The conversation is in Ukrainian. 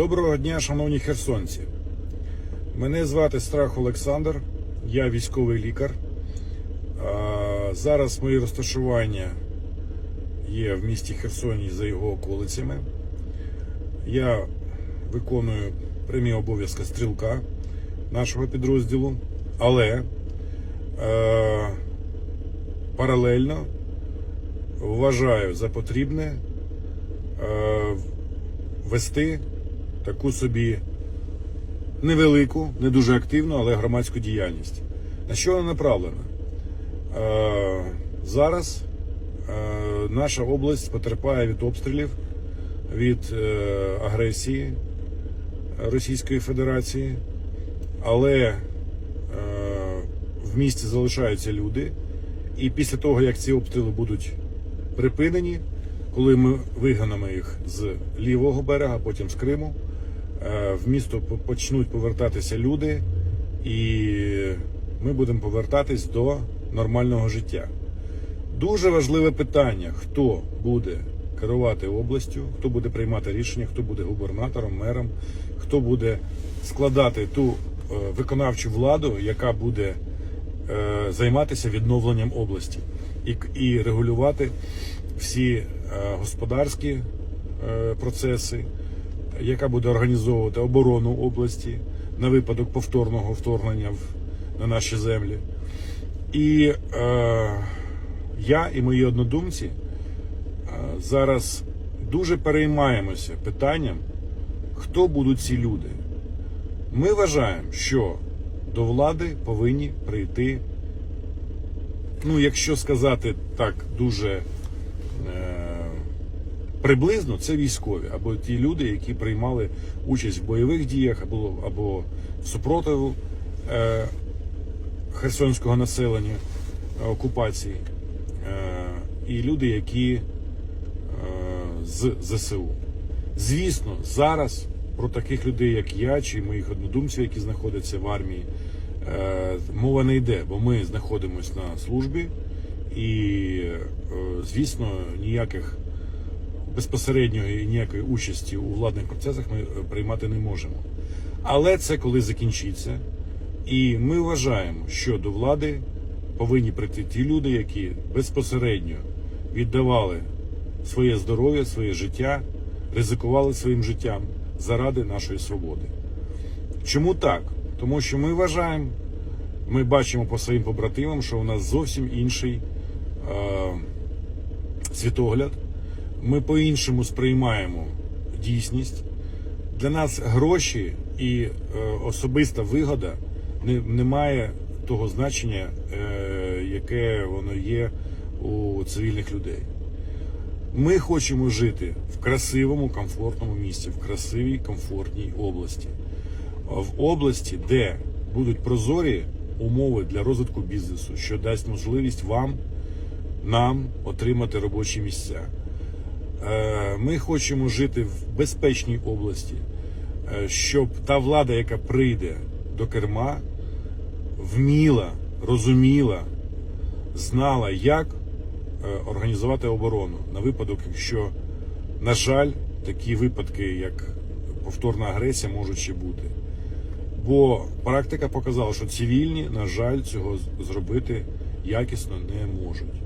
Доброго дня, шановні херсонці. Мене звати Страх Олександр, я військовий лікар. Зараз мої розташування є в місті Херсоні за його околицями. Я виконую прямі обов'язки стрілка нашого підрозділу, але е, паралельно вважаю за потрібне е, вести таку собі невелику, не дуже активну, але громадську діяльність. На що вона направлена? Е, зараз е, наша область потерпає від обстрілів, від е, агресії Російської Федерації, але е, в місті залишаються люди. І після того, як ці обстріли будуть припинені, коли ми вигонимо їх з лівого берега, потім з Криму, в місто почнуть повертатися люди, і ми будемо повертатись до нормального життя. Дуже важливе питання: хто буде керувати областю, хто буде приймати рішення, хто буде губернатором, мером, хто буде складати ту е, виконавчу владу, яка буде е, займатися відновленням області і, і регулювати всі е, господарські е, процеси, яка буде організовувати оборону області на випадок повторного вторгнення на наші землі. І е, я і мої однодумці е, зараз дуже переймаємося питанням, хто будуть ці люди. Ми вважаємо, що до влади повинні прийти, ну, якщо сказати так дуже приблизно, це військові або ті люди, які приймали участь в бойових діях або, або в супротиву е, херсонського населення е, окупації, е, і люди, які е, з ЗСУ. Звісно, зараз про таких людей, як я, чи моїх однодумців, які знаходяться в армії, е, мова не йде, бо ми знаходимося на службі, і, е, звісно, ніяких безпосередньої ніякої участі у владних процесах ми е, приймати не можемо. Але це коли закінчиться. І ми вважаємо, що до влади повинні прийти ті люди, які безпосередньо віддавали своє здоров'я, своє життя, ризикували своїм життям заради нашої свободи. Чому так? Тому що ми вважаємо, ми бачимо по своїм побратимам, що у нас зовсім інший е, світогляд. Ми по-іншому сприймаємо дійсність. Для нас гроші і е, особиста вигода не, не має того значення, е, яке воно є у цивільних людей. Ми хочемо жити в красивому, комфортному місці, в красивій, комфортній області. В області, де будуть прозорі умови для розвитку бізнесу, що дасть можливість вам, нам отримати робочі місця. Е, Ми хочемо жити в безпечній області, е, щоб та влада, яка прийде до керма, вміла, розуміла, знала, як е, організувати оборону на випадок, якщо, на жаль, такі випадки, як повторна агресія, можуть ще бути. Бо практика показала, що цивільні, на жаль, цього зробити якісно не можуть.